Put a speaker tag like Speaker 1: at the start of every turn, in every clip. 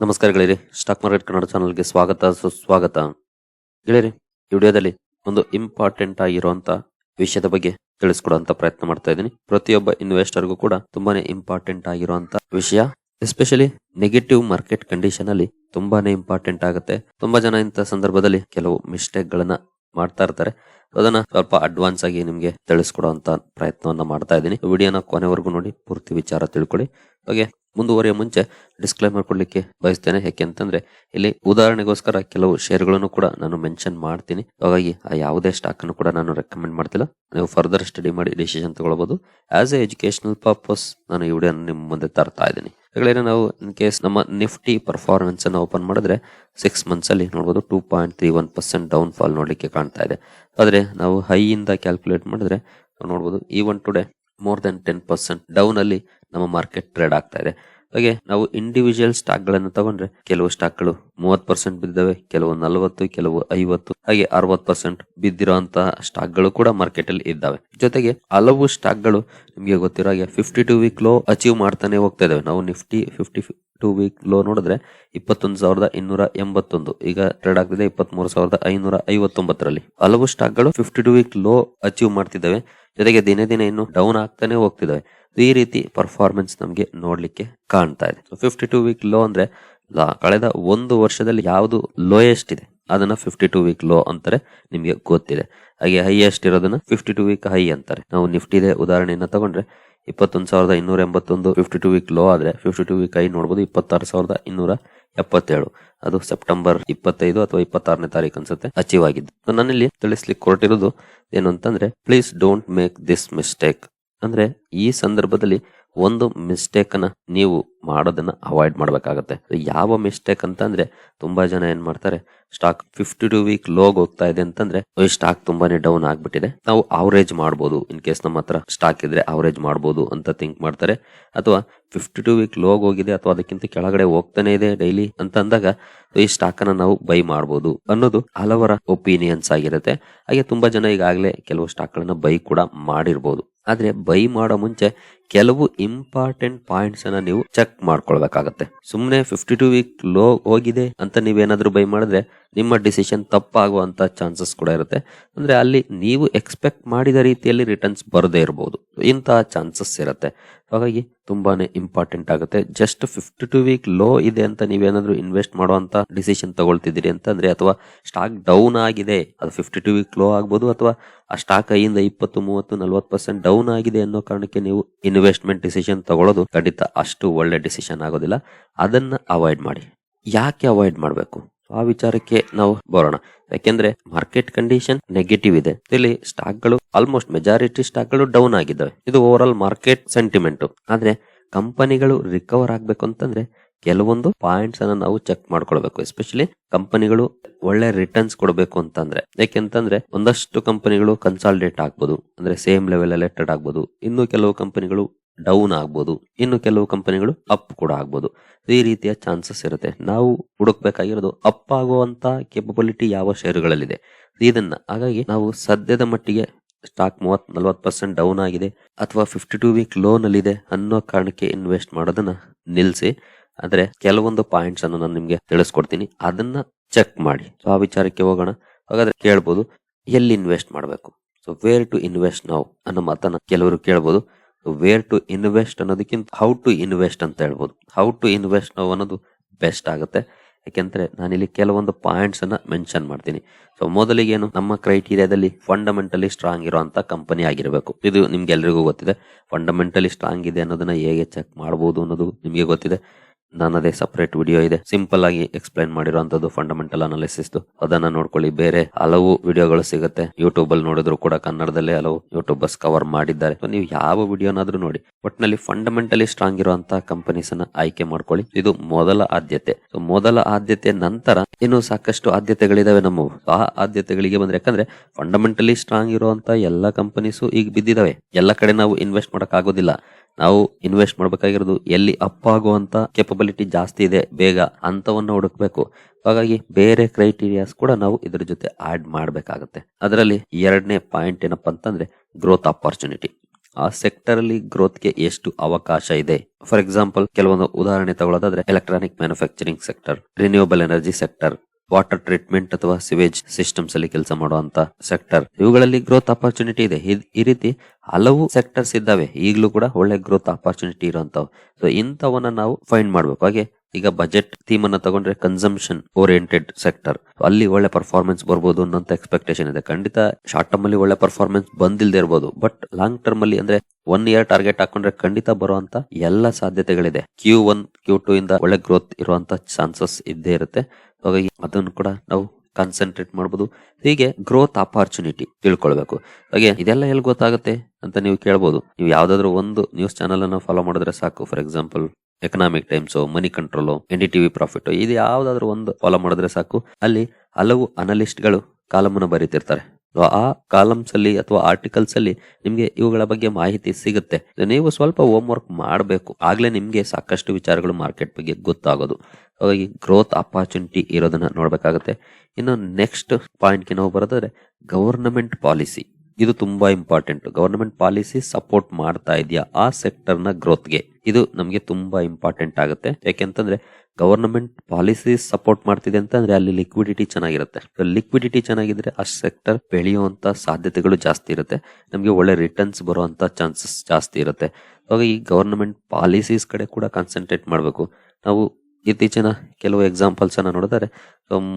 Speaker 1: ನಮಸ್ಕಾರ ಗೆಳೆಯರಿ. Stock market Kannada ಚಾನಲ್ಗೆ ಸ್ವಾಗತ, ಸುಸ್ವಾಗತ. ಗೆಳೆಯರಿ, ಈ ವಿಡಿಯೋದಲ್ಲಿ ಒಂದು ಇಂಪಾರ್ಟೆಂಟ್ ಆಗಿರುವಂತಹ ವಿಷಯದ ಬಗ್ಗೆ ತಿಳಿಸ್ಕೊಡುವಂತ ಪ್ರಯತ್ನ ಮಾಡ್ತಾ ಇದ್ದೀನಿ. ಪ್ರತಿಯೊಬ್ಬ ಇನ್ವೆಸ್ಟರ್ಗೂ ಕೂಡ ತುಂಬಾನೇ ಇಂಪಾರ್ಟೆಂಟ್ ಆಗಿರುವಂತ ವಿಷಯ. ಎಸ್ಪೆಷಲಿ ನೆಗೆಟಿವ್ ಮಾರ್ಕೆಟ್ ಕಂಡೀಷನ್ ಅಲ್ಲಿ ತುಂಬಾನೇ ಇಂಪಾರ್ಟೆಂಟ್ ಆಗುತ್ತೆ. ತುಂಬಾ ಜನ ಇಂಥ ಸಂದರ್ಭದಲ್ಲಿ ಕೆಲವು ಮಿಸ್ಟೇಕ್ ಗಳನ್ನ ಮಾಡ್ತಾ ಇರ್ತಾರೆ. ಅದನ್ನ ಸ್ವಲ್ಪ ಅಡ್ವಾನ್ಸ್ ಆಗಿ ನಿಮ್ಗೆ ತಿಳಿಸ್ಕೊಡುವಂತ ಪ್ರಯತ್ನವನ್ನ ಮಾಡ್ತಾ ಇದ್ದೀನಿ. ವಿಡಿಯೋನ ಕೊನೆವರೆಗೂ ನೋಡಿ, ಪೂರ್ತಿ ವಿಚಾರ ತಿಳ್ಕೊಳ್ಳಿ. ಹಾಗೆ ಮುಂದುವರಿಯ ಮುಂಚೆ ಡಿಸ್ಕ್ಲೈಮರ್ ಕೊಡ್ಲಿಕ್ಕೆ ಬಯಸ್ತೇನೆ. ಯಾಕೆ ಅಂತಂದ್ರೆ, ಇಲ್ಲಿ ಉದಾಹರಣೆಗೋಸ್ಕರ ಕೆಲವು ಷೇರ್ಗಳನ್ನು ಕೂಡ ನಾನು ಮೆನ್ಷನ್ ಮಾಡ್ತೀನಿ. ಹಾಗಾಗಿ ಆ ಯಾವುದೇ ಸ್ಟಾಕ್ ಅನ್ನು ಕೂಡ ನಾನು ರೆಕಮೆಂಡ್ ಮಾಡ್ತಿಲ್ಲ. ನೀವು ಫರ್ದರ್ ಸ್ಟಡಿ ಮಾಡಿ ಡಿಸಿಷನ್ ತಗೊಳ್ಬಹುದು ಆಸ್ ಎ ಎಜುಕೇಶನಲ್ ಪರ್ಪಸ್ ನಾನು ಈ ವಿಡಿಯೋನ ನಿಮ್ಮ ಮುಂದೆ ತರ್ತಾ ಇದ್ದೀನಿ. ಹಾಗಾದ್ರೆ ನಾವು ಇನ್ ಕೇಸ್ ನಮ್ಮ ನಿಫ್ಟಿ ಪರ್ಫಾರ್ಮೆನ್ಸ್ ಅನ್ನು ಓಪನ್ ಮಾಡಿದ್ರೆ ಸಿಕ್ಸ್ ಮಂತ್ಸ್ ಅಲ್ಲಿ ನೋಡಬಹುದು two point three one percent down fall ನೋಡಲಿಕ್ಕೆ ಕಾಣ್ತಾ ಇದೆ. ಆದ್ರೆ ನಾವು ಹೈ ಇಂದ ಕ್ಯಾಲ್ಕುಲೇಟ್ ಮಾಡಿದ್ರೆ ನೋಡಬಹುದು ಈ one today more than ten percent down ಅಲ್ಲಿ ನಮ್ಮ ಮಾರ್ಕೆಟ್ ಟ್ರೇಡ್ ಆಗ್ತಾ ಇದೆ. ಹಾಗೆ ನಾವು ಇಂಡಿವಿಜುವಲ್ ಸ್ಟಾಕ್ಗಳನ್ನು ತಗೊಂಡ್ರೆ ಕೆಲವು ಸ್ಟಾಕ್ಗಳು ಮೂವತ್ ಪರ್ಸೆಂಟ್ ಬಿದ್ದಿದ್ದಾವೆ ಕೆಲವು ನಲವತ್ತು, ಕೆಲವು ಐವತ್ತು, ಹಾಗೆ ಅರವತ್ ಪರ್ಸೆಂಟ್ ಸ್ಟಾಕ್ಗಳು ಕೂಡ ಮಾರ್ಕೆಟ್ ಅಲ್ಲಿ ಇದ್ದಾವೆ. ಜೊತೆಗೆ ಹಲವು ಸ್ಟಾಕ್ಗಳು ನಿಮಗೆ ಗೊತ್ತಿರೋ ಹಾಗೆ fifty two week low achieve ಮಾಡ್ತಾನೆ ಹೋಗ್ತಾ ಇದಾವೆ ನಾವು Nifty fifty two week low ನೋಡಿದ್ರೆ ಇಪ್ಪತ್ತೊಂದು ಸಾವಿರದ ಇನ್ನೂರ ಎಂಬತ್ತೊಂದು, ಈಗ ಟ್ರೇಡ್ ಆಗ್ತಿದೆ ಇಪ್ಪತ್ತ್ ಮೂರು ಸಾವಿರದ ಐನೂರ ಐವತ್ತೊಂಬತ್ತರಲ್ಲಿ. ಹಲವು ಸ್ಟಾಕ್ಗಳು fifty two week low achieve ಮಾಡ್ತಿದ್ದಾವೆ. ಜೊತೆಗೆ ದಿನೇ ದಿನ ಇನ್ನು ಡೌನ್ ಆಗ್ತಾನೆ ಹೋಗ್ತಿದ್ದಾವೆ. ಈ ರೀತಿ ಪರ್ಫಾರ್ಮೆನ್ಸ್ ನಮಗೆ ನೋಡ್ಲಿಕ್ಕೆ ಕಾಣ್ತಾ ಇದೆ. ಫಿಫ್ಟಿ ಟೂ ವೀಕ್ ಲೋ ಅಂದ್ರೆ ಕಳೆದ ಒಂದು ವರ್ಷದಲ್ಲಿ ಯಾವುದು ಲೋಯೆಸ್ಟ್ ಇದೆ? ಅದನ್ನ ಫಿಫ್ಟಿ ಟು ವೀಕ್ ಲೋ ಅಂತಾರೆ, ನಿಮಗೆ ಗೊತ್ತಿದೆ. ಹಾಗೆ ಹೈಯೆಸ್ಟ್ ಇರೋದನ್ನ ಫಿಫ್ಟಿ ಟು ವೀಕ್ ಹೈ ಅಂತಾರೆ. ನಾವು ನಿಫ್ಟಿದೆ ಉದಾಹರಣೆಯನ್ನ ತಗೊಂಡ್ರೆ, ಇಪ್ಪತ್ತೊಂದು ಸಾವಿರದ ಇನ್ನೂರ ಎಂಬತ್ತೊಂದು ಫಿಫ್ಟಿ ಟು ವೀಕ್ ಲೋ ಆದ್ರೆ ಫಿಫ್ಟಿ ಟು ವೀಕ್ ಹೈ ನೋಡಬಹುದು ಇಪ್ಪತ್ತಾರು ಸಾವಿರದ ಇನ್ನೂರ ಎಪ್ಪತ್ತೇಳು. ಅದು ಸೆಪ್ಟೆಂಬರ್ ಇಪ್ಪತ್ತೈದು ಅಥವಾ ಇಪ್ಪತ್ತಾರನೇ ತಾರೀಕು ಅನ್ಸುತ್ತೆ ಅಚೀವ್ ಆಗಿದ್ದು. ನನ್ನಲ್ಲಿ ನಾನಿಲ್ಲಿ ತಿಳಿಸ್ಲಿಕ್ಕೆ ಕೊರಟಿರೋದು ಏನು ಅಂತಂದ್ರೆ please don't make this mistake ಅಂದ್ರೆ ಈ ಸಂದರ್ಭದಲ್ಲಿ ಒಂದು ಮಿಸ್ಟೇಕ್ ಅನ್ನ ನೀವು ಮಾಡೋದನ್ನ ಅವಾಯ್ಡ್ ಮಾಡಬೇಕಾಗತ್ತೆ. ಯಾವ ಮಿಸ್ಟೇಕ್ ಅಂತ ಅಂದ್ರೆ ತುಂಬಾ ಜನ ಏನ್ ಮಾಡ್ತಾರೆ ಸ್ಟಾಕ್ ಫಿಫ್ಟಿ ಟು ವೀಕ್ ಲೋಗ್ ಹೋಗ್ತಾ ಇದೆ ಅಂತಂದ್ರೆ ಈ ಸ್ಟಾಕ್ ತುಂಬಾನೇ ಡೌನ್ ಆಗ್ಬಿಟ್ಟಿದೆ. ನಾವು ಅವರೇಜ್ ಮಾಡಬಹುದು ಇನ್ ಕೇಸ್ ನಮ್ಮ ಹತ್ರ ಸ್ಟಾಕ್ ಇದ್ರೆ ಅವರೇಜ್ ಮಾಡಬಹುದು ಅಂತ ಥಿಂಕ್ ಮಾಡ್ತಾರೆ. ಅಥವಾ ಫಿಫ್ಟಿ ಟು ವೀಕ್ ಲೋಗ್ ಹೋಗಿದೆ ಅಥವಾ ಅದಕ್ಕಿಂತ ಕೆಳಗಡೆ ಹೋಗ್ತಾನೆ ಇದೆ ಡೈಲಿ ಅಂತ ಅಂದಾಗ ಈ ಸ್ಟಾಕ್ ಅನ್ನ ನಾವು ಬೈ ಮಾಡಬಹುದು ಅನ್ನೋದು ಹಲವರ ಒಪಿನಿಯನ್ಸ್ ಆಗಿರುತ್ತೆ. ಹಾಗೆ ತುಂಬಾ ಜನ ಈಗಾಗಲೇ ಕೆಲವು ಸ್ಟಾಕ್ ಗಳನ್ನ ಬೈ ಕೂಡ ಮಾಡಿರ್ಬೋದು. ಆದ್ರೆ ಬೈ ಮಾಡೋ ಮುಂಚೆ ಕೆಲವು ಇಂಪಾರ್ಟೆಂಟ್ ಪಾಯಿಂಟ್ಸ್ ಅನ್ನ ನೀವು ಚೆಕ್ ಮಾಡ್ಕೊಳ್ಬೇಕಾಗತ್ತೆ. ಸುಮ್ಮನೆ ಫಿಫ್ಟಿ ಟು ವೀಕ್ ಲೋ ಹೋಗಿದೆ ಅಂತ ನೀವೇನಾದ್ರೂ ಬೈ ಮಾಡಿದ್ರೆ ನಿಮ್ಮ ಡಿಸಿಷನ್ ತಪ್ಪಾಗುವಂತ ಚಾನ್ಸಸ್ ಕೂಡ ಇರುತ್ತೆ. ಅಂದ್ರೆ ಅಲ್ಲಿ ನೀವು ಎಕ್ಸ್ಪೆಕ್ಟ್ ಮಾಡಿದ ರೀತಿಯಲ್ಲಿ ರಿಟರ್ನ್ಸ್ ಬರದೇ ಇರಬಹುದು ಇಂತಹ ಚಾನ್ಸಸ್ ಇರುತ್ತೆ. ಹಾಗಾಗಿ ತುಂಬಾನೇ ಇಂಪಾರ್ಟೆಂಟ್ ಆಗುತ್ತೆ. Just fifty two week low ಇದೆ ಅಂತ ನೀವೇನಾದ್ರೂ ಇನ್ವೆಸ್ಟ್ ಮಾಡುವಂತ ಡಿಸಿಷನ್ ತಗೊಳ್ತಿದ್ದೀರಿ ಅಂತಂದ್ರೆ ಅಥವಾ ಸ್ಟಾಕ್ ಡೌನ್ ಆಗಿದೆ, ಅದು ಫಿಫ್ಟಿ ಟು ವೀಕ್ ಲೋ ಆಗ್ಬೋದು ಅಥವಾ ಆ ಸ್ಟಾಕ್ ಐಯಿಂದ ಇಪ್ಪತ್ತು, ಮೂವತ್ತು, ನಲ್ವತ್ತು ಪರ್ಸೆಂಟ್ ಡೌನ್ ಆಗಿದೆ ಅನ್ನೋ ಕಾರಣಕ್ಕೆ ನೀವು ಇನ್ವೆಸ್ಟ್ಮೆಂಟ್ ಡಿಸಿಷನ್ ತಗೊಳ್ಳೋದು ಖಂಡಿತ ಅಷ್ಟು ಒಳ್ಳೆ ಡಿಸಿಷನ್ ಆಗೋದಿಲ್ಲ. ಅದನ್ನ ಅವಾಯ್ಡ್ ಮಾಡಿ. ಯಾಕೆ ಅವಾಯ್ಡ್ ಮಾಡಬೇಕು? ಆ ವಿಚಾರಕ್ಕೆ ನಾವು ಬರೋಣ. ಯಾಕೆಂದ್ರೆ ಮಾರ್ಕೆಟ್ ಕಂಡೀಷನ್ ನೆಗೆಟಿವ್ ಇದೆ. ಇಲ್ಲಿ ಸ್ಟಾಕ್ಗಳು ಆಲ್ಮೋಸ್ಟ್ ಮೆಜಾರಿಟಿ ಸ್ಟಾಕ್ಗಳು ಡೌನ್ ಆಗಿದ್ದಾವೆ. ಇದು ಓವರ್ ಆಲ್ ಮಾರ್ಕೆಟ್ ಸೆಂಟಿಮೆಂಟ್. ಆದ್ರೆ ಕಂಪನಿಗಳು ರಿಕವರ್ ಆಗ್ಬೇಕು ಅಂತಂದ್ರೆ ಕೆಲವೊಂದು ಪಾಯಿಂಟ್ಸ್ ಅನ್ನ ನಾವು ಚೆಕ್ ಮಾಡ್ಕೊಳ್ಬೇಕು. ಎಸ್ಪೆಷಲಿ ಕಂಪನಿಗಳು ಒಳ್ಳೆ ರಿಟರ್ನ್ಸ್ ಕೊಡಬೇಕು ಅಂತಂದ್ರೆ. ಯಾಕೆಂತಂದ್ರೆ ಒಂದಷ್ಟು ಕಂಪನಿಗಳು ಕನ್ಸಾಲ್ಡೇಟ್ ಆಗ್ಬೋದು. ಅಂದ್ರೆ ಸೇಮ್ ಲೆವೆಲ್ ಅಲ್ಲಿ ಆಗ್ಬೋದು. ಇನ್ನು ಕೆಲವು ಕಂಪನಿಗಳು ಡೌನ್ ಆಗ್ಬೋದು. ಇನ್ನು ಕೆಲವು ಕಂಪನಿಗಳು ಅಪ್ ಕೂಡ ಆಗ್ಬೋದು. ಈ ರೀತಿಯ ಚಾನ್ಸಸ್ ಇರುತ್ತೆ. ನಾವು ಹುಡುಕ್ಬೇಕಾಗಿರೋದು ಅಪ್ ಆಗುವಂತ ಕೇಪಬಿಲಿಟಿ ಯಾವ ಷೇರುಗಳಲ್ಲಿದೆ. ಇದನ್ನ ಹಾಗಾಗಿ ನಾವು ಸದ್ಯದ ಮಟ್ಟಿಗೆ ಸ್ಟಾಕ್ ಮೂವತ್ ನಲ್ವತ್ ಪರ್ಸೆಂಟ್ ಡೌನ್ ಆಗಿದೆ. ಅಥವಾ ಫಿಫ್ಟಿ ಟು ವೀಕ್ ಲೋನ್ ಅಲ್ಲಿ ಇದೆ ಅನ್ನೋ ಕಾರಣಕ್ಕೆ ಇನ್ವೆಸ್ಟ್ ಮಾಡೋದನ್ನ ನಿಲ್ಸಿ. ಆದ್ರೆ ಕೆಲವೊಂದು ಪಾಯಿಂಟ್ಸ್ ಅನ್ನು ನಾನು ನಿಮ್ಗೆ ತಿಳಿಸ್ಕೊಡ್ತೀನಿ. ಅದನ್ನ ಚೆಕ್ ಮಾಡಿ. ಸೊ ಆ ವಿಚಾರಕ್ಕೆ ಹೋಗೋಣ. ಹಾಗಾದ್ರೆ ಕೇಳ್ಬೋದು, ಎಲ್ಲಿ ಇನ್ವೆಸ್ಟ್ ಮಾಡಬೇಕು? ಸೊ ವೇರ್ ಟು ಇನ್ವೆಸ್ಟ್ ನಾವು ಅನ್ನೋ ಮಾತನ್ನ ಕೆಲವರು ಕೇಳ್ಬೋದು. ವೇರ್ ಟು ಇನ್ವೆಸ್ಟ್ ಅನ್ನೋದಕ್ಕಿಂತ ಹೌ ಟು ಇನ್ವೆಸ್ಟ್ ಅಂತ ಹೇಳ್ಬೋದು. ಹೌ ಟು ಇನ್ವೆಸ್ಟ್ ನಾವು ಅನ್ನೋದು ಬೆಸ್ಟ್ ಆಗುತ್ತೆ. ಯಾಕೆಂದ್ರೆ ನಾನಿಲ್ಲಿ ಕೆಲವೊಂದು ಪಾಯಿಂಟ್ಸ್ ಅನ್ನ ಮೆನ್ಷನ್ ಮಾಡ್ತೀನಿ. ಸೊ ಮೊದಲಿಗೆ ಏನು? ನಮ್ಮ ಕ್ರೈಟೀರಿಯಾದಲ್ಲಿ ಫಂಡಮೆಂಟಲಿ ಸ್ಟ್ರಾಂಗ್ ಇರುವಂತ ಕಂಪನಿ ಆಗಿರಬೇಕು. ಇದು ನಿಮ್ಗೆ ಎಲ್ರಿಗೂ ಗೊತ್ತಿದೆ. ಫಂಡಮೆಂಟಲಿ ಸ್ಟ್ರಾಂಗ್ ಇದೆ ಅನ್ನೋದನ್ನ ಹೇಗೆ ಚೆಕ್ ಮಾಡಬಹುದು ಅನ್ನೋದು ನಿಮಗೆ ಗೊತ್ತಿದೆ. ನನ್ನದೇ ಸಪರೇಟ್ ವಿಡಿಯೋ ಇದೆ. ಸಿಂಪಲ್ ಆಗಿ ಎಕ್ಸ್ಪ್ಲೈನ್ ಮಾಡಿರುವಂತದ್ದು ಫಂಡಮೆಂಟಲ್ ಅನಾಲಿಸಿಸ್ ಅದನ್ನ ನೋಡ್ಕೊಳ್ಳಿ. ಬೇರೆ ಹಲವು ವಿಡಿಯೋಗಳು ಸಿಗುತ್ತೆ. ಯೂಟ್ಯೂಬ್ ಅಲ್ಲಿ ನೋಡಿದ್ರು ಕೂಡ ಕನ್ನಡದಲ್ಲೇ ಹಲವು ಯೂಟ್ಯೂಬರ್ಸ್ ಕವರ್ ಮಾಡಿದ್ದಾರೆ. ನೀವು ಯಾವ ವಿಡಿಯೋನಾದ್ರೂ ನೋಡಿ, ಒಟ್ನಲ್ಲಿ ಫಂಡಮೆಂಟಲಿ ಸ್ಟ್ರಾಂಗ್ ಇರುವಂತಹ ಕಂಪನೀಸ್ ಅನ್ನ ಆಯ್ಕೆ ಮಾಡ್ಕೊಳ್ಳಿ. ಇದು ಮೊದಲ ಆದ್ಯತೆ. ಮೊದಲ ಆದ್ಯತೆ ನಂತರ ಇನ್ನು ಸಾಕಷ್ಟು ಆದ್ಯತೆಗಳಿದಾವೆ ನಮ್ಮ ಆ ಆದ್ಯತೆಗಳಿಗೆ ಬಂದ್ರೆ. ಯಾಕಂದ್ರೆ ಫಂಡಮೆಂಟಲಿ ಸ್ಟ್ರಾಂಗ್ ಇರುವಂತಹ ಎಲ್ಲಾ ಕಂಪನೀಸು ಈಗ ಬಿದ್ದಿದಾವೆ. ಎಲ್ಲ ಕಡೆ ನಾವು ಇನ್ವೆಸ್ಟ್ ಮಾಡಕ್ ಆಗೋದಿಲ್ಲ. ನಾವು ಇನ್ವೆಸ್ಟ್ ಮಾಡಬೇಕಾಗಿರೋದು ಎಲ್ಲಿ ಅಪ್ ಆಗುವಂತ ಕೆಪಬಿಲಿಟಿ ಜಾಸ್ತಿ ಇದೆ, ಬೇಗ ಅಂತವನ್ನ ಹುಡುಕ್ಬೇಕು. ಹಾಗಾಗಿ ಬೇರೆ ಕ್ರೈಟೀರಿಯಾಸ್ ಕೂಡ ನಾವು ಇದರ ಜೊತೆ ಆಡ್ ಮಾಡ್ಬೇಕಾಗತ್ತೆ. ಅದರಲ್ಲಿ ಎರಡನೇ ಪಾಯಿಂಟ್ ಏನಪ್ಪಾ ಅಂತಂದ್ರೆ ಗ್ರೋತ್ ಅಪರ್ಚುನಿಟಿ ಆ ಸೆಕ್ಟರ್ ಅಲ್ಲಿ ಗ್ರೋತ್ಗೆ ಎಷ್ಟು ಅವಕಾಶ ಇದೆ? ಫಾರ್ ಎಕ್ಸಾಂಪಲ್ ಕೆಲವೊಂದು ಉದಾಹರಣೆ ತಗೊಳ್ಳೋದಾದ್ರೆ electronic manufacturing sector renewable energy sector water treatment ಅಥವಾ ಸಿವೇಜ್ ಸಿಸ್ಟಮ್ಸ್ ಅಲ್ಲಿ ಕೆಲಸ ಮಾಡುವಂತ ಸೆಕ್ಟರ್ ಇವುಗಳಲ್ಲಿ ಗ್ರೋತ್ ಅಪರ್ಚುನಿಟಿ ಇದೆ. ಈ ರೀತಿ ಹಲವು ಸೆಕ್ಟರ್ಸ್ ಇದ್ದಾವೆ. ಈಗಲೂ ಕೂಡ ಒಳ್ಳೆ ಗ್ರೋತ್ ಅಪರ್ಚುನಿಟಿ ಇರುವಂತವು. ಸೊ ಇಂಥವನ್ನ ನಾವು ಫೈಂಡ್ ಮಾಡ್ಬೇಕು. ಹಾಗೆ ಈಗ ಬಜೆಟ್ ಥೀಮ್ ಅನ್ನ ತಗೊಂಡ್ರೆ ಕನ್ಸಂಪ್ಷನ್ ಓರಿಯೆಂಟೆಡ್ ಸೆಕ್ಟರ್ ಅಲ್ಲಿ ಒಳ್ಳೆ ಪರ್ಫಾರ್ಮೆನ್ಸ್ ಬರ್ಬೋದು ಅನ್ನೋಂತ ಎಕ್ಸ್ಪೆಕ್ಟೇಷನ್ ಇದೆ. ಖಂಡಿತ ಶಾರ್ಟ್ ಟರ್ಮ್ ಅಲ್ಲಿ ಒಳ್ಳೆ ಪರ್ಫಾರ್ಮೆನ್ಸ್ ಬಂದಿಲ್ದೇ ಇರ್ಬೋದು. ಬಟ್ ಲಾಂಗ್ ಟರ್ಮ್ ಅಲ್ಲಿ ಅಂದ್ರೆ ಒನ್ ಇಯರ್ ಟಾರ್ಗೆಟ್ ಹಾಕೊಂಡ್ರೆ ಖಂಡಿತ ಬರುವಂತ ಎಲ್ಲ ಸಾಧ್ಯತೆಗಳಿದೆ. ಕ್ಯೂ ಒನ್ ಕ್ಯೂ ಟೂ ಇಂದ ಒಳ್ಳೆ ಗ್ರೋತ್ ಇರುವಂತ ಚಾನ್ಸಸ್ ಇದ್ದೇ ಇರುತ್ತೆ. ಹಾಗಾಗಿ ಅದನ್ನು ಕೂಡ ನಾವು ಕಾನ್ಸಂಟ್ರೇಟ್ ಮಾಡಬಹುದು ಹೀಗೆ ಗ್ರೋತ್ ಅಪಾರ್ಚುನಿಟಿ ತಿಳ್ಕೊಳ್ಬೇಕು. ಹಾಗೆ ಇದೆಲ್ಲ ಎಲ್ಲಿ ಗೊತ್ತಾಗುತ್ತೆ ಅಂತ ನೀವು ಕೇಳ್ಬೋದು. ನೀವು ಯಾವ್ದಾದ್ರು ಒಂದು ನ್ಯೂಸ್ ಚಾನಲ್ ಅನ್ನ ಫಾಲೋ ಮಾಡಿದ್ರೆ ಸಾಕು. For example Economic Times Money Control N D TV profit ಇದು ಯಾವ್ದಾದ್ರು ಒಂದು ಫಾಲೋ ಮಾಡಿದ್ರೆ ಸಾಕು. ಅಲ್ಲಿ ಹಲವು ಅನಲಿಸ್ಟ್ಗಳು ಗಳು ಅನ್ನು ಬರೀತಿರ್ತಾರೆ. ಆ ಕಾಲಮ್ಸ್ ಅಲ್ಲಿ ಅಥವಾ ಆರ್ಟಿಕಲ್ಸ್ ಅಲ್ಲಿ ನಿಮ್ಗೆ ಇವುಗಳ ಬಗ್ಗೆ ಮಾಹಿತಿ ಸಿಗುತ್ತೆ. ನೀವು ಸ್ವಲ್ಪ ಹೋಮ್ ವರ್ಕ್ ಮಾಡಬೇಕು. ಆಗ್ಲೇ ನಿಮ್ಗೆ ಸಾಕಷ್ಟು ವಿಚಾರಗಳು ಮಾರ್ಕೆಟ್ ಬಗ್ಗೆ ಗೊತ್ತಾಗೋದು. ಹಾಗಾಗಿ ಗ್ರೋತ್ ಅಪಾರ್ಚುನಿಟಿ ಇರೋದನ್ನ ನೋಡಬೇಕಾಗುತ್ತೆ. ಇನ್ನು ನೆಕ್ಸ್ಟ್ ಪಾಯಿಂಟ್ಗೆ ನಾವು ಬರೋದಾದ್ರೆ ಗವರ್ನಮೆಂಟ್ ಪಾಲಿಸಿ ಇದು ತುಂಬಾ ಇಂಪಾರ್ಟೆಂಟ್ ಗವರ್ನಮೆಂಟ್ ಪಾಲಿಸಿ ಸಪೋರ್ಟ್ ಮಾಡ್ತಾ ಇದೆಯಾ ಆ ಸೆಕ್ಟರ್ನ ಗ್ರೋತ್ಗೆ ಇದು ನಮಗೆ ತುಂಬಾ ಇಂಪಾರ್ಟೆಂಟ್ ಆಗುತ್ತೆ. ಯಾಕೆಂತಂದ್ರೆ ಗವರ್ನಮೆಂಟ್ ಪಾಲಿಸಿ ಸಪೋರ್ಟ್ ಮಾಡ್ತಿದೆ ಅಂತಂದ್ರೆ ಅಲ್ಲಿ ಲಿಕ್ವಿಡಿಟಿ ಚೆನ್ನಾಗಿರುತ್ತೆ. ಲಿಕ್ವಿಡಿಟಿ ಚೆನ್ನಾಗಿದ್ರೆ ಆ ಸೆಕ್ಟರ್ ಬೆಳೆಯುವಂತ ಸಾಧ್ಯತೆಗಳು ಜಾಸ್ತಿ ಇರುತ್ತೆ. ನಮಗೆ ಒಳ್ಳೆ ರಿಟರ್ನ್ಸ್ ಬರುವಂತ ಚಾನ್ಸಸ್ ಜಾಸ್ತಿ ಇರುತ್ತೆ. ಹಾಗಾಗಿ ಈ ಗವರ್ನಮೆಂಟ್ ಪಾಲಿಸೀಸ್ ಕಡೆ ಕೂಡ ಕಾನ್ಸಂಟ್ರೇಟ್ ಮಾಡಬೇಕು. ನಾವು ಇತ್ತೀಚಿನ ಕೆಲವು ಎಕ್ಸಾಂಪಲ್ಸ್ ಅನ್ನ ನೋಡಿದರೆ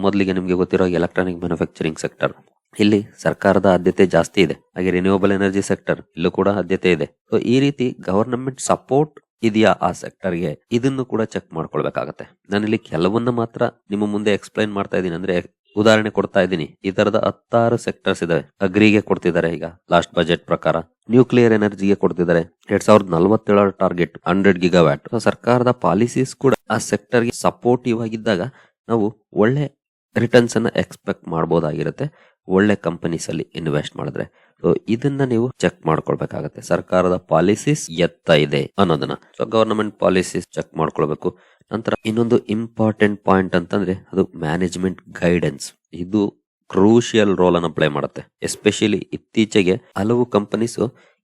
Speaker 1: ಮೊದಲಿಗೆ ನಿಮಗೆ ಗೊತ್ತಿರೋ ಎಲೆಕ್ಟ್ರಾನಿಕ್ ಮ್ಯಾನುಫ್ಯಾಕ್ಚರಿಂಗ್ ಸೆಕ್ಟರ್ ಇಲ್ಲಿ ಸರ್ಕಾರದ ಆದ್ಯತೆ ಜಾಸ್ತಿ ಇದೆ. ಹಾಗೆ ರಿನ್ಯೂವಬಲ್ ಎನರ್ಜಿ ಸೆಕ್ಟರ್ ಇಲ್ಲೂ ಕೂಡ ಆದ್ಯತೆ ಇದೆ. ಸೊ ಈ ರೀತಿ ಗವರ್ನಮೆಂಟ್ ಸಪೋರ್ಟ್ ಇದೆಯಾ ಆ ಸೆಕ್ಟರ್ಗೆ ಇದನ್ನು ಕೂಡ ಚೆಕ್ ಮಾಡ್ಕೊಳ್ಬೇಕಾಗತ್ತೆ. ನಾನಿಲ್ಲಿ ಕೆಲವನ್ನ ಮಾತ್ರ ನಿಮ್ಮ ಮುಂದೆ ಎಕ್ಸ್ಪ್ಲೈನ್ ಮಾಡ್ತಾ ಇದ್ದೀನಿ. ಅಂದ್ರೆ ಉದಾಹರಣೆ ಕೊಡ್ತಾ ಇದ್ದೀನಿ. ಈ ತರದ ಹತ್ತಾರು ಸೆಕ್ಟರ್ಸ್ ಇದಾವೆ. ಅಗ್ರಿಗೆ ಕೊಡ್ತಿದ್ದಾರೆ ಈಗ. ಲಾಸ್ಟ್ ಬಜೆಟ್ ಪ್ರಕಾರ. ನ್ಯೂಕ್ಲಿಯರ್ ಎನರ್ಜಿಗೆ ಕೊಡ್ತಿದ್ದಾರೆ. ಎರಡ್ ಸಾವಿರದ ನಲವತ್ತೇಳರ ಟಾರ್ಗೆಟ್ ಹಂಡ್ರೆಡ್ ಗಿಗಾವ್ಯಾಟ್ ಸರ್ಕಾರದ ಪಾಲಿಸೀಸ್ ಕೂಡ ಆ ಸೆಕ್ಟರ್ಗೆ ಸಪೋರ್ಟಿವ್ ಆಗಿದ್ದಾಗ ನಾವು ಒಳ್ಳೆ ರಿಟರ್ನ್ಸ್ ಅನ್ನ ಎಕ್ಸ್ಪೆಕ್ಟ್ ಮಾಡಬಹುದಾಗಿರುತ್ತೆ ಒಳ್ಳೆ ಕಂಪನೀಸ್ ಅಲ್ಲಿ ಇನ್ವೆಸ್ಟ್ ಮಾಡಿದ್ರೆ ಸೊ ಇದನ್ನ ನೀವು ಚೆಕ್ ಮಾಡ್ಕೊಳ್ಬೇಕಾಗತ್ತೆ. ಸರ್ಕಾರದ ಪಾಲಿಸೀಸ್ ಎತ್ತ ಇದೆ ಅನ್ನೋದನ್ನ. ಸೊ ಗವರ್ನಮೆಂಟ್ ಪಾಲಿಸೀಸ್ ಚೆಕ್ ಮಾಡ್ಕೊಳ್ಬೇಕು. ನಂತರ ಇನ್ನೊಂದು ಇಂಪಾರ್ಟೆಂಟ್ ಪಾಯಿಂಟ್ ಅಂತಂದ್ರೆ, ಅದು ಮ್ಯಾನೇಜ್ಮೆಂಟ್ ಗೈಡೆನ್ಸ್ ಇದು ಕ್ರೂಷಿಯಲ್ ರೋಲ್ ಅನ್ನು ಪ್ಲೇ ಮಾಡುತ್ತೆ. ಎಸ್ಪೆಷಲಿ ಇತ್ತೀಚೆಗೆ ಹಲವು ಕಂಪನೀಸ್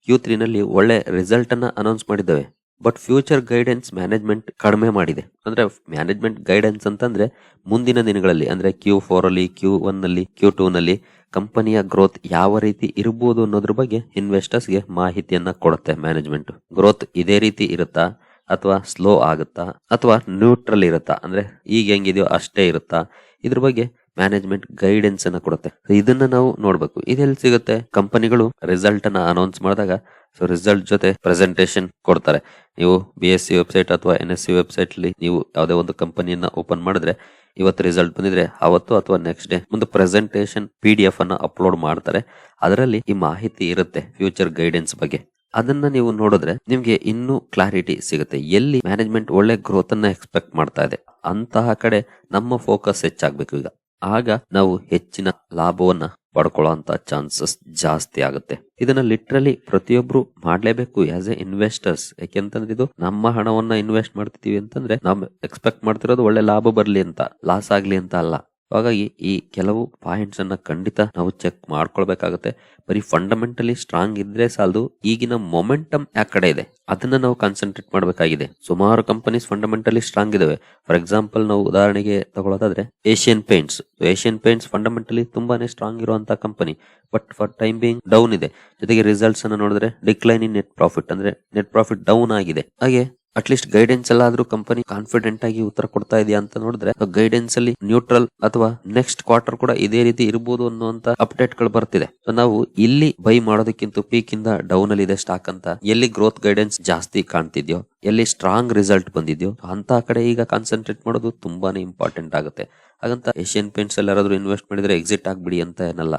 Speaker 1: ಕ್ಯೂ ನಲ್ಲಿ ಒಳ್ಳೆ ರಿಸಲ್ಟ್ ಅನ್ನ ಅನೌನ್ಸ್ ಮಾಡಿದ್ದಾವೆ. ಬಟ್ ಫ್ಯೂಚರ್ ಗೈಡೆನ್ಸ್ ಮ್ಯಾನೇಜ್ಮೆಂಟ್ ಕಡಿಮೆ ಮಾಡಿದೆ. ಅಂದ್ರೆ ಮ್ಯಾನೇಜ್ಮೆಂಟ್ ಗೈಡೆನ್ಸ್ ಅಂತಂದ್ರೆ ಮುಂದಿನ ದಿನಗಳಲ್ಲಿ, ಅಂದ್ರೆ ಕ್ಯೂ ಫೋರ್ ಅಲ್ಲಿ ಕ್ಯೂ ಒನ್ನಲ್ಲಿ ಕ್ಯೂ ಟೂ ನಲ್ಲಿ ಕಂಪನಿಯ ಗ್ರೋತ್ ಯಾವ ರೀತಿ ಇರಬಹುದು ಅನ್ನೋದ್ರ ಬಗ್ಗೆ ಇನ್ವೆಸ್ಟರ್ಸ್ಗೆ ಮಾಹಿತಿಯನ್ನ ಕೊಡುತ್ತೆ ಮ್ಯಾನೇಜ್ಮೆಂಟ್ ಗ್ರೋತ್ ಇದೇ ರೀತಿ ಇರುತ್ತಾ, ಅಥವಾ ಸ್ಲೋ ಆಗುತ್ತಾ, ಅಥವಾ ನ್ಯೂಟ್ರಲ್ ಇರುತ್ತಾ, ಅಂದ್ರೆ ಈಗ ಹೆಂಗಿದೆಯೋ ಅಷ್ಟೇ ಇರುತ್ತಾ, ಇದ್ರ ಬಗ್ಗೆ ಮ್ಯಾನೇಜ್ಮೆಂಟ್ ಗೈಡೆನ್ಸ್ ಅನ್ನ ಕೊಡುತ್ತೆ. ಇದನ್ನ ನಾವು ನೋಡ್ಬೇಕು. ಇದೆಲ್ಲಿ ಸಿಗುತ್ತೆ? ಕಂಪನಿಗಳು ರಿಸಲ್ಟ್ ಅನ್ನ ಅನೌನ್ಸ್ ಮಾಡಿದಾಗ ಸೊ ರಿಸಲ್ಟ್ ಜೊತೆ ಪ್ರೆಸೆಂಟೇಶನ್ ಕೊಡ್ತಾರೆ. ನೀವು ಬಿ ಎಸ್ ಸಿ ವೆಬ್ಸೈಟ್ ಅಥವಾ ಎನ್ ಎಸ್ ಸಿ ವೆಬ್ಸೈಟ್ ನೀವು ಯಾವುದೇ ಒಂದು ಕಂಪನಿಯನ್ನ ಓಪನ್ ಮಾಡಿದ್ರೆ, ಇವತ್ತು ರಿಸಲ್ಟ್ ಬಂದಿದ್ರೆ ಅವತ್ತು ಅಥವಾ ನೆಕ್ಸ್ಟ್ ಡೇ ಒಂದು ಪ್ರೆಸೆಂಟೇಶನ್ ಪಿ ಡಿ ಎಫ್ ಅನ್ನ ಅಪ್ಲೋಡ್ ಮಾಡ್ತಾರೆ. ಅದರಲ್ಲಿ ಈ ಮಾಹಿತಿ ಇರುತ್ತೆ ಫ್ಯೂಚರ್ ಗೈಡೆನ್ಸ್ ಬಗ್ಗೆ. ಅದನ್ನ ನೀವು ನೋಡಿದ್ರೆ ನಿಮ್ಗೆ ಇನ್ನೂ ಕ್ಲಾರಿಟಿ ಸಿಗುತ್ತೆ. ಎಲ್ಲಿ ಮ್ಯಾನೇಜ್ಮೆಂಟ್ ಒಳ್ಳೆ ಗ್ರೋತ್ ಅನ್ನ ಎಕ್ಸ್ಪೆಕ್ಟ್ ಮಾಡ್ತಾ ಇದೆ, ಅಂತಹ ಕಡೆ ನಮ್ಮ ಫೋಕಸ್ ಹೆಚ್ಚಾಗಬೇಕು ಈಗ. ಆಗ ನಾವು ಹೆಚ್ಚಿನ ಲಾಭವನ್ನ ಪಡ್ಕೊಳ್ಳುವಂತ ಚಾನ್ಸಸ್ ಜಾಸ್ತಿ ಆಗುತ್ತೆ. ಇದನ್ನ ಲಿಟ್ರಲಿ ಪ್ರತಿಯೊಬ್ರು ಮಾಡ್ಲೇಬೇಕು ಆಸ್ ಎ ಇನ್ವೆಸ್ಟರ್ಸ್ ಯಾಕೆಂತಂದ್ರೆ ಇದು ನಮ್ಮ ಹಣವನ್ನ ಇನ್ವೆಸ್ಟ್ ಮಾಡ್ತಿದೀವಿ ಅಂತಂದ್ರೆ ನಾವು ಎಕ್ಸ್ಪೆಕ್ಟ್ ಮಾಡ್ತಿರೋದು ಒಳ್ಳೆ ಲಾಭ ಬರ್ಲಿ ಅಂತ ಲಾಸ್ ಆಗ್ಲಿ ಅಂತ ಅಲ್ಲ. ಹಾಗಾಗಿ ಈ ಕೆಲವು ಪಾಯಿಂಟ್ಸ್ ಅನ್ನ ಖಂಡಿತ ನಾವು ಚೆಕ್ ಮಾಡ್ಕೊಳ್ಬೇಕಾಗತ್ತೆ. ಬರೀ ಫಂಡಮೆಂಟಲಿ ಸ್ಟ್ರಾಂಗ್ ಇದ್ರೆ ಸಾಲದು. ಈಗಿನ ಮೊಮೆಂಟಮ್ ಯಾ ಕಡೆ ಇದೆ. ಅದನ್ನ ನಾವು ಕಾನ್ಸಂಟ್ರೇಟ್ ಮಾಡಬೇಕಾಗಿದೆ. ಸುಮಾರು ಕಂಪನೀಸ್ ಫಂಡಮೆಂಟಲಿ ಸ್ಟ್ರಾಂಗ್ ಇದಾವೆ. ಫಾರ್ ಎಕ್ಸಾಂಪಲ್ ನಾವು ಉದಾಹರಣೆಗೆ ತಗೊಳ್ಳೋದಾದ್ರೆ Asian Paints Asian Paints fundamentally ತುಂಬಾನೇ ಸ್ಟ್ರಾಂಗ್ ಇರುವಂತಹ company but for time being down ಇದೆ. ಜೊತೆಗೆ ರಿಸಲ್ಟ್ಸ್ ಅನ್ನ ನೋಡಿದ್ರೆ ಡಿಕ್ಲೈನ್ ಇನ್ ನೆಟ್ ಪ್ರಾಫಿಟ್ ಅಂದ್ರೆ ನೆಟ್ ಪ್ರಾಫಿಟ್ ಡೌನ್ ಆಗಿದೆ. ಹಾಗೆ ಅಟ್ಲೀಸ್ಟ್ ಗೈಡೆನ್ಸ್ ಎಲ್ಲ ಆದ್ರೂ ಕಂಪನಿ ಕಾನ್ಫಿಡೆಂಟ್ ಆಗಿ ಉತ್ತರ ಕೊಡ್ತಾ ಇದೆಯಾ ಅಂತ ನೋಡಿದ್ರೆ ಗೈಡೆನ್ಸ್ ಅಲ್ಲಿ ನ್ಯೂಟ್ರಲ್ ಅಥವಾ ನೆಕ್ಸ್ಟ್ ಕ್ವಾರ್ಟರ್ ಕೂಡ ಇದೇ ರೀತಿ ಇರಬಹುದು ಅನ್ನುವಂತ ಅಪ್ಡೇಟ್ಗಳು ಬರ್ತಿದೆ. ನಾವು ಇಲ್ಲಿ ಬೈ ಮಾಡೋದಕ್ಕಿಂತ ಪೀಕ್ ಇಂದ ಡೌನ್ ಅಲ್ಲಿ ಇದೆ ಸ್ಟಾಕ್ ಅಂತ. ಎಲ್ಲಿ ಗ್ರೋತ್ ಗೈಡೆನ್ಸ್ ಜಾಸ್ತಿ ಕಾಣ್ತಿದ್ಯೋ, ಎಲ್ಲಿ ಸ್ಟ್ರಾಂಗ್ ರಿಸಲ್ಟ್ ಬಂದಿದ್ಯೋ, ಅಂತ ಕಡೆ ಈಗ ಕಾನ್ಸಂಟ್ರೇಟ್ ಮಾಡೋದು ತುಂಬಾನೇ ಇಂಪಾರ್ಟೆಂಟ್ ಆಗುತ್ತೆ. ಹಾಗಂತ ಏಷ್ಯನ್ ಪೇಂಟ್ಸ್ ಅಲ್ಲಿ ಯಾರಾದ್ರೂ ಇನ್ವೆಸ್ಟ್ ಮಾಡಿದ್ರೆ ಎಕ್ಸಿಟ್ ಆಗ್ಬಿಡಿ ಅಂತ ಏನಲ್ಲ.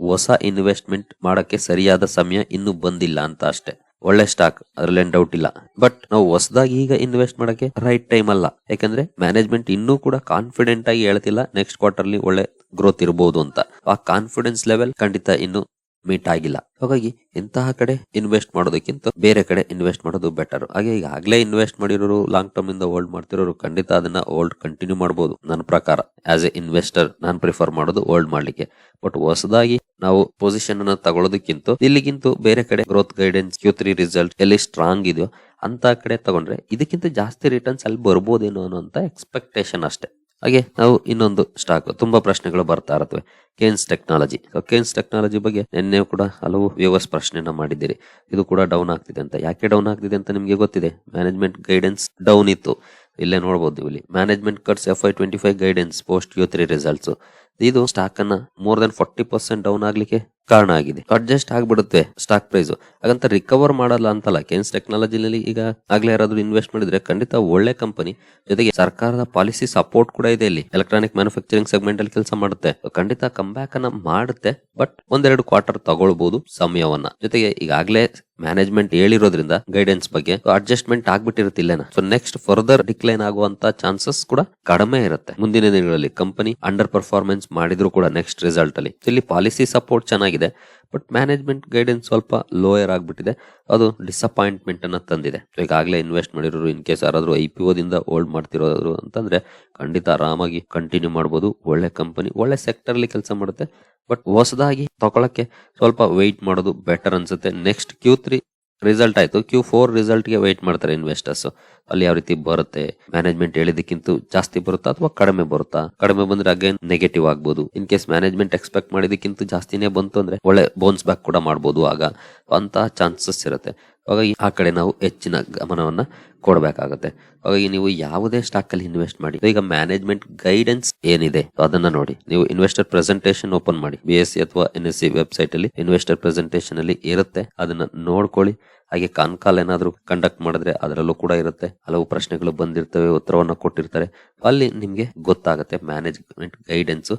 Speaker 1: ಹೊಸ ಇನ್ವೆಸ್ಟ್ಮೆಂಟ್ ಮಾಡಕ್ಕೆ ಸರಿಯಾದ ಸಮಯ ಇನ್ನೂ ಬಂದಿಲ್ಲ ಅಂತ ಅಷ್ಟೇ. ಒಳ್ಳೆ ಸ್ಟಾಕ್ ಅದ್ರಲ್ಲೇನ್ ಡೌಟ್ ಇಲ್ಲ. ಬಟ್ ನಾವು ಹೊಸದಾಗಿ ಈಗ ಇನ್ವೆಸ್ಟ್ ಮಾಡಕ್ಕೆ ರೈಟ್ ಟೈಮ್ ಅಲ್ಲ. ಯಾಕಂದ್ರೆ ಮ್ಯಾನೇಜ್ಮೆಂಟ್ ಇನ್ನೂ ಕೂಡ ಕಾನ್ಫಿಡೆಂಟ್ ಆಗಿ ಹೇಳ್ತಿಲ್ಲ ನೆಕ್ಸ್ಟ್ ಕ್ವಾರ್ಟರ್ ಅಲ್ಲಿ ಒಳ್ಳೆ ಗ್ರೋತ್ ಇರಬಹುದು ಅಂತ. ಆ ಕಾನ್ಫಿಡೆನ್ಸ್ ಲೆವೆಲ್ ಖಂಡಿತ ಇನ್ನು ಮೀಟ್ ಆಗಿಲ್ಲ. ಹಾಗಾಗಿ ಇಂತಹ ಕಡೆ ಇನ್ವೆಸ್ಟ್ ಮಾಡೋದಕ್ಕಿಂತ ಬೇರೆ ಕಡೆ ಇನ್ವೆಸ್ಟ್ ಮಾಡೋದು ಬೆಟರ್ ಹಾಗೆ ಈಗ ಆಗ್ಲೇ ಇನ್ವೆಸ್ಟ್ ಮಾಡಿರೋರು ಲಾಂಗ್ ಟರ್ಮ್ ಇಂದ ಹೋಲ್ಡ್ ಮಾಡ್ತಿರೋರು, ಖಂಡಿತ ಅದನ್ನ ಹೋಲ್ಡ್ ಕಂಟಿನ್ಯೂ ಮಾಡಬಹುದು ನನ್ನ ಪ್ರಕಾರ ಆಸ್ ಎ ಇನ್ವೆಸ್ಟರ್ ನಾನು ಪ್ರಿಫರ್ ಮಾಡೋದು ಹೋಲ್ಡ್ ಮಾಡ್ಲಿಕ್ಕೆ. ಬಟ್ ಹೊಸದಾಗಿ ನಾವು ಪೊಸಿಷನ್ ಅನ್ನ ತಗೊಳ್ಳೋದಕ್ಕಿಂತ ಇಲ್ಲಿಗಿಂತ ಬೇರೆ ಕಡೆ growth guidance Q three result ಎಲ್ಲಿ ಸ್ಟ್ರಾಂಗ್ ಇದೆಯೋ ಅಂತ ಕಡೆ ತಗೊಂಡ್ರೆ ಇದಕ್ಕಿಂತ ಜಾಸ್ತಿ ರಿಟರ್ನ್ಸ್ ಅಲ್ಲಿ ಬರ್ಬೋದೇನೋ ಅನ್ನೋಂತ ಎಕ್ಸ್ಪೆಕ್ಟೇಷನ್ ಅಷ್ಟೇ. ಹಾಗೆ ನಾವು ಇನ್ನೊಂದು ಸ್ಟಾಕ್ ತುಂಬಾ ಪ್ರಶ್ನೆಗಳು ಬರ್ತಾ ಇರುತ್ತವೆ. ಕೇನ್ಸ್ ಟೆಕ್ನಾಲಜಿ ಕೇನ್ಸ್ ಟೆಕ್ನಾಲಜಿ ಬಗ್ಗೆ ನಿನ್ನೆ ಕೂಡ ಹಲವು ವ್ಯೂವರ್ಸ್ ಪ್ರಶ್ನೆನ ಮಾಡಿದ್ದೀರಿ. ಇದು ಕೂಡ ಡೌನ್ ಆಗ್ತಿದೆ ಅಂತ. ಯಾಕೆ ಡೌನ್ ಆಗ್ತಿದೆ ಅಂತ ನಿಮಗೆ ಗೊತ್ತಿದೆ? ಮ್ಯಾನೇಜ್ಮೆಂಟ್ ಗೈಡೆನ್ಸ್ ಡೌನ್ ಇತ್ತು. ಇಲ್ಲೇ ನೋಡಬಹುದು ನೀವು ಇಲ್ಲಿ. Management cuts F Y twenty five guidance post Q three results ಇದು ಸ್ಟಾಕ್ ಅನ್ನ more than forty percent down ಆಗ್ಲಿಕ್ಕೆ ಕಾರಣ ಆಗಿದೆ. ಅಡ್ಜಸ್ಟ್ ಆಗ್ಬಿಡುತ್ತೆ ಸ್ಟಾಕ್ ಪ್ರೈಸ್ ಹಾಗಂತ ರಿಕವರ್ ಮಾಡಲ್ಲ ಅಂತಲ್ಲ. ಕೇನ್ಸ್ ಟೆಕ್ನಾಲಜಿನಲ್ಲಿ ಈಗ ಆಗ್ಲೇ ಯಾರಾದ್ರೂ ಇನ್ವೆಸ್ಟ್ ಮಾಡಿದ್ರೆ ಖಂಡಿತ ಒಳ್ಳೆ ಕಂಪನಿ ಜೊತೆಗೆ ಸರ್ಕಾರದ ಪಾಲಿಸಿ ಸಪೋರ್ಟ್ ಕೂಡ ಇದೆ ಇಲ್ಲಿ. ಎಲೆಕ್ಟ್ರಾನಿಕ್ ಮ್ಯಾನುಫ್ಯಾಕ್ಚರಿಂಗ್ ಸೆಗ್ಮೆಂಟ್ ಅಲ್ಲಿ ಕೆಲಸ ಮಾಡುತ್ತೆ. ಖಂಡಿತ ಬ್ಯಾಕ್ ಅನ್ನ ಮಾಡುತ್ತೆ ಬಟ್ ಒಂದೆರಡು ಕ್ವಾರ್ಟರ್ ತಗೊಳ್ಬಹುದು ಸಮಯವನ್ನ. ಜೊತೆಗೆ ಈಗಾಗಲೇ ಮ್ಯಾನೇಜ್ಮೆಂಟ್ ಹೇಳಿರೋದ್ರಿಂದ ಗೈಡೆನ್ಸ್ ಬಗ್ಗೆ ಅಡ್ಜಸ್ಟ್ಮೆಂಟ್ ಆಗ್ಬಿಟ್ಟಿರುತ್ತಿಲ್ಲ ಸೊ ನೆಕ್ಸ್ಟ್ ಫರ್ದರ್ ಡಿಕ್ಲೈನ್ ಆಗುವಂತ ಚಾನ್ಸಸ್ ಕೂಡ ಕಡಿಮೆ ಇರುತ್ತೆ. ಮುಂದಿನ ದಿನಗಳಲ್ಲಿ ಕಂಪನಿ ಅಂಡರ್ ಪರ್ಫಾರ್ಮೆನ್ಸ್ ಮಾಡಿದ್ರು ಕೂಡ ನೆಕ್ಸ್ಟ್ ರಿಸಲ್ಟ್ ಅಲ್ಲಿ. ಇಲ್ಲಿ ಪಾಲಿಸಿ ಸಪೋರ್ಟ್ ಚೆನ್ನಾಗಿದೆ. ಬಟ್ ಮ್ಯಾನೇಜ್ಮೆಂಟ್ ಗೈಡೆನ್ಸ್ ಸ್ವಲ್ಪ ಲೋಯರ್ ಆಗಿಬಿಟ್ಟಿದೆ. ಅದು ಡಿಸಪಾಯಿಂಟ್ಮೆಂಟ್ ಅನ್ನ ತಂದಿದೆ. ಈಗಾಗಲೇ ಇನ್ವೆಸ್ಟ್ ಮಾಡಿರೋರು ಇನ್ ಕೇಸ್ ಯಾರಾದರೂ ಐ ಪಿ ಓದಿಂದ ಹೋಲ್ಡ್ ಮಾಡ್ತಿರೋರು ಅಂತಂದ್ರೆ ಖಂಡಿತ ಆರಾಮಾಗಿ ಕಂಟಿನ್ಯೂ ಮಾಡ್ಬೋದು. ಒಳ್ಳೆ ಕಂಪನಿ ಒಳ್ಳೆ ಸೆಕ್ಟರ್ ಅಲ್ಲಿ ಕೆಲಸ ಮಾಡುತ್ತೆ. ಬಟ್ ಹೊಸದಾಗಿ ತಗೊಳಕ್ಕೆ ಸ್ವಲ್ಪ ವೆಯ್ಟ್ ಮಾಡೋದು ಬೆಟರ್ ಅನ್ಸುತ್ತೆ. ನೆಕ್ಸ್ಟ್ ಕ್ಯೂ ತ್ರೀ ರಿಸಲ್ಟ್ ಆಯಿತು. ಕ್ಯೂ ಫೋರ್ ರಿಸಲ್ಟ್ಗೆ ವೆಯ್ಟ್ ಮಾಡ್ತಾರೆ ಇನ್ವೆಸ್ಟರ್ಸ್ ಅಲ್ಲಿ ಯಾವ ರೀತಿ ಬರುತ್ತೆ? ಮ್ಯಾನೇಜ್ಮೆಂಟ್ ಹೇಳಿದಕ್ಕಿಂತ ಜಾಸ್ತಿ ಬರುತ್ತಾ ಅಥವಾ ಕಡಿಮೆ ಬರುತ್ತಾ? ಕಡಿಮೆ ಬಂದ್ರೆ ಅಗೇನ್ ನೆಗೆಟಿವ್ ಆಗ್ಬೋದು. ಇನ್ ಕೇಸ್ ಮ್ಯಾನೇಜ್ಮೆಂಟ್ ಎಕ್ಸ್ಪೆಕ್ಟ್ ಮಾಡಿದಕ್ಕಿಂತ ಜಾಸ್ತಿನೇ ಬಂತು ಅಂದ್ರೆ ಒಳ್ಳೆ ಬೋನ್ಸ್ ಬ್ಯಾಕ್ ಕೂಡ ಮಾಡಬಹುದು ಆಗ. ಅಂತ ಚಾನ್ಸಸ್ ಇರುತ್ತೆ. ಹಾಗಾಗಿ ಆ ಕಡೆ ನಾವು ಹೆಚ್ಚಿನ ಗಮನವನ್ನು ಕೊಡಬೇಕಾಗುತ್ತೆ. ಹಾಗಾಗಿ ನೀವು ಯಾವುದೇ ಸ್ಟಾಕ್ ಅಲ್ಲಿ ಇನ್ವೆಸ್ಟ್ ಮಾಡಿ, ಈಗ ಮ್ಯಾನೇಜ್ಮೆಂಟ್ ಗೈಡೆನ್ಸ್ ಏನಿದೆ ಅದನ್ನ ನೋಡಿ. ನೀವು ಇನ್ವೆಸ್ಟರ್ ಪ್ರೆಸೆಂಟೇಶನ್ ಓಪನ್ ಮಾಡಿ. ಬಿ ಎಸ್ ಸಿ ಅಥವಾ ಎನ್ ಎಸ್ ಸಿ ವೆಬ್ಸೈಟ್ ಅಲ್ಲಿ ಇನ್ವೆಸ್ಟರ್ ಪ್ರೆಸೆಂಟೇಶನ್ ಅಲ್ಲಿ ಇರುತ್ತೆ, ಅದನ್ನ ನೋಡ್ಕೊಳ್ಳಿ. ಹಾಗೆ ಕಾನ್ಕಾಲ್ ಏನಾದರೂ ಕಂಡಕ್ಟ್ ಮಾಡಿದ್ರೆ ಅದರಲ್ಲೂ ಕೂಡ ಇರುತ್ತೆ. ಹಲವು ಪ್ರಶ್ನೆಗಳು ಬಂದಿರ್ತವೆ, ಉತ್ತರವನ್ನು ಕೊಟ್ಟಿರ್ತಾರೆ. ಅಲ್ಲಿ ನಿಮಗೆ ಗೊತ್ತಾಗುತ್ತೆ ಮ್ಯಾನೇಜ್ಮೆಂಟ್ ಗೈಡೆನ್ಸ್.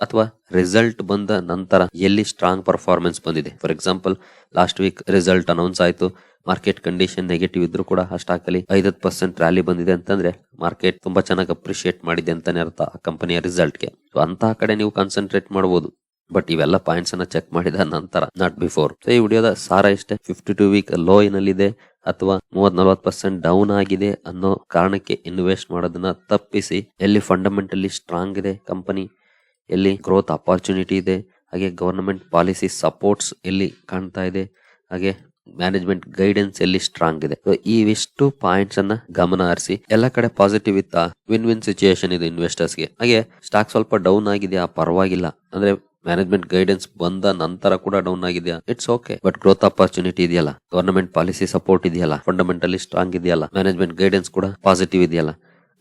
Speaker 1: ಅಥವಾ ರಿಸಲ್ಟ್ ಬಂದ ನಂತರ ಎಲ್ಲಿ ಸ್ಟ್ರಾಂಗ್ ಪರ್ಫಾರ್ಮೆನ್ಸ್ ಬಂದಿದೆ? For example last week result announce ಆಯಿತು. ಮಾರ್ಕೆಟ್ ಕಂಡೀಷನ್ ನೆಗೆಟಿವ್ ಇದ್ರು ಕೂಡ ಆ ಸ್ಟಾಕ್ ಅಲ್ಲಿ ಐದತ್ತು ಪರ್ಸೆಂಟ್ ರ್ಯಾಲಿ ಬಂದಿದೆ ಅಂತಂದ್ರೆ ಮಾರ್ಕೆಟ್ ತುಂಬಾ ಚೆನ್ನಾಗಿ ಅಪ್ರಿಶಿಯೇಟ್ ಮಾಡಿದೆ ಅಂತಾನೆ ಅರ್ಥ ಆ ಕಂಪನಿಯ ರಿಸಲ್ಟ್ಗೆ ಸೊ ಅಂತಹ ಕಡೆ ನೀವು ಕಾನ್ಸಂಟ್ರೇಟ್ ಮಾಡಬಹುದು ಬಟ್ ಇವೆಲ್ಲ ಪಾಯಿಂಟ್ಸ್ ಅನ್ನ ಚೆಕ್ ಮಾಡಿದ ನಂತರ ನಾಟ್ ಬಿಫೋರ್ ಸೊ ಈ ವಿಡಿಯೋದ ಸಾರ ಇಷ್ಟೇ ಫಿಫ್ಟಿ ಟು ವೀಕ್ ಲೋ ಇದೆ ಅಥವಾ ಮೂವತ್ ನಲ್ವತ್ ಪರ್ಸೆಂಟ್ ಡೌನ್ ಆಗಿದೆ ಅನ್ನೋ ಕಾರಣಕ್ಕೆ ಇನ್ವೆಸ್ಟ್ ಮಾಡೋದನ್ನ ತಪ್ಪಿಸಿ, ಎಲ್ಲಿ ಫಂಡಮೆಂಟಲಿ ಸ್ಟ್ರಾಂಗ್ ಇದೆ ಕಂಪನಿ ಎಲ್ಲಿ ಗ್ರೋತ್ ಅಪಾರ್ಚುನಿಟಿ ಇದೆ, ಹಾಗೆ ಗವರ್ನಮೆಂಟ್ ಪಾಲಿಸಿ ಸಪೋರ್ಟ್ಸ್ ಎಲ್ಲಿ ಕಾಣ್ತಾ ಇದೆ, ಹಾಗೆ ಮ್ಯಾನೇಜ್ಮೆಂಟ್ ಗೈಡೆನ್ಸ್ ಎಲ್ಲಿ ಸ್ಟ್ರಾಂಗ್ ಇದೆ. ಇವಿಷ್ಟು ಪಾಯಿಂಟ್ಸ್ ಅನ್ನ ಗಮನ ಹರಿಸಿ, ಎಲ್ಲ ಕಡೆ ಪಾಸಿಟಿವ್ ಇತ್ತ ವಿನ್ ವಿನ್ ಸಿಚುಯೇಷನ್ ಇದೆ ಇನ್ವೆಸ್ಟರ್ಸ್ಗೆ. ಹಾಗೆ ಸ್ಟಾಕ್ ಸ್ವಲ್ಪ ಡೌನ್ ಆಗಿದೆಯಾ? ಪರವಾಗಿಲ್ಲ. ಅಂದ್ರೆ ಮ್ಯಾನೇಜ್ಮೆಂಟ್ ಗೈಡೆನ್ಸ್ ಬಂದ ನಂತರ ಕೂಡ ಡೌನ್ ಆಗಿದೆಯಾ? It's okay but growth opportunity ಇದೆಯಲ್ಲ? ಗವರ್ನಮೆಂಟ್ ಪಾಲಿಸಿ ಸಪೋರ್ಟ್ ಇದೆಯಲ್ಲ? ಫಂಡಮೆಂಟಲಿ ಸ್ಟ್ರಾಂಗ್ ಇದೆಯಲ್ಲ? ಮ್ಯಾನೇಜ್ಮೆಂಟ್ ಗೈಡೆನ್ಸ್ ಕೂಡ ಪಾಸಿಟಿವ್ ಇದೆಯಲ್ಲ?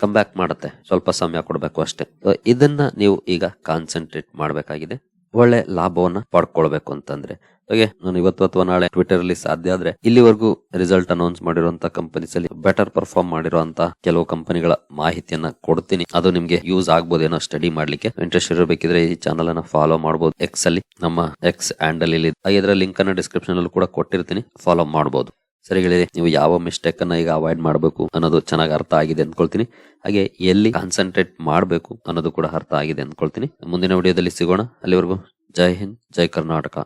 Speaker 1: ಕಮ್ ಬ್ಯಾಕ್ ಮಾಡುತ್ತೆ. ಸ್ವಲ್ಪ ಸಮಯ ಕೊಡಬೇಕು ಅಷ್ಟೇ. ಇದನ್ನ ನೀವು ಈಗ ಕಾನ್ಸಂಟ್ರೇಟ್ ಮಾಡಬೇಕಾಗಿದೆ. ಒಳ್ಳೆ ಲಾಭವನ್ನ ಪಡ್ಕೊಳ್ಬೇಕು ಅಂತಂದ್ರೆ. ಹಾಗೆ ನಾನು ಇವತ್ತು ಅಥವಾ ನಾಳೆ ಟ್ವಿಟರ್ ಅಲ್ಲಿ ಸಾಧ್ಯ ಆದ್ರೆ ಇಲ್ಲಿವರೆಗೂ ರಿಸಲ್ಟ್ ಅನೌನ್ಸ್ ಮಾಡಿರುವಂತ ಕಂಪನೀಸ್ ಅಲ್ಲಿ ಬೆಟರ್ ಪರ್ಫಾರ್ಮ್ ಮಾಡಿರುವಂತ ಕೆಲವು ಕಂಪನಿಗಳ ಮಾಹಿತಿಯನ್ನ ಕೊಡ್ತೀನಿ. ಅದು ನಿಮ್ಗೆ ಯೂಸ್ ಆಗ್ಬೋದೇನೋ ಸ್ಟಡಿ ಮಾಡ್ಲಿಕ್ಕೆ. ಇಂಟ್ರೆಸ್ಟ್ ಇರಬೇಕಿದ್ರೆ ಈ ಚಾನಲ್ ಅನ್ನ ಫಾಲೋ ಮಾಡಬಹುದು ಎಕ್ಸ್ ಅಲ್ಲಿ ನಮ್ಮ ಎಕ್ಸ್ ಹ್ಯಾಂಡಲ್ ಇಲ್ಲಿ ಇದರ ಲಿಂಕ್ ಅನ್ನ ಡಿಸ್ಕ್ರಿಪ್ಷನ್ ಅಲ್ಲಿ ಕೂಡ ಕೊಟ್ಟಿರ್ತೀನಿ. ಫಾಲೋ ಮಾಡಬಹುದು ಸರಿ ಗೆಳೆಯರೆ ನೀವು ಯಾವ ಮಿಸ್ಟೇಕ್ ಅನ್ನ ಈಗ ಅವಾಯ್ಡ್ ಮಾಡಬೇಕು ಅನ್ನೋದು ಚೆನ್ನಾಗಿ ಅರ್ಥ ಆಗಿದೆ ಅಂದ್ಕೊಳ್ತೀನಿ ಹಾಗೆ ಎಲ್ಲಿ ಕಾನ್ಸಂಟ್ರೇಟ್ ಮಾಡಬೇಕು ಅನ್ನೋದು ಕೂಡ ಅರ್ಥ ಆಗಿದೆ ಅಂದ್ಕೊಳ್ತೀನಿ ಮುಂದಿನ ವಿಡಿಯೋದಲ್ಲಿ ಸಿಗೋಣ. ಅಲ್ಲಿವರೆಗೂ ಜೈ ಹಿಂದ್, ಜೈ ಕರ್ನಾಟಕ.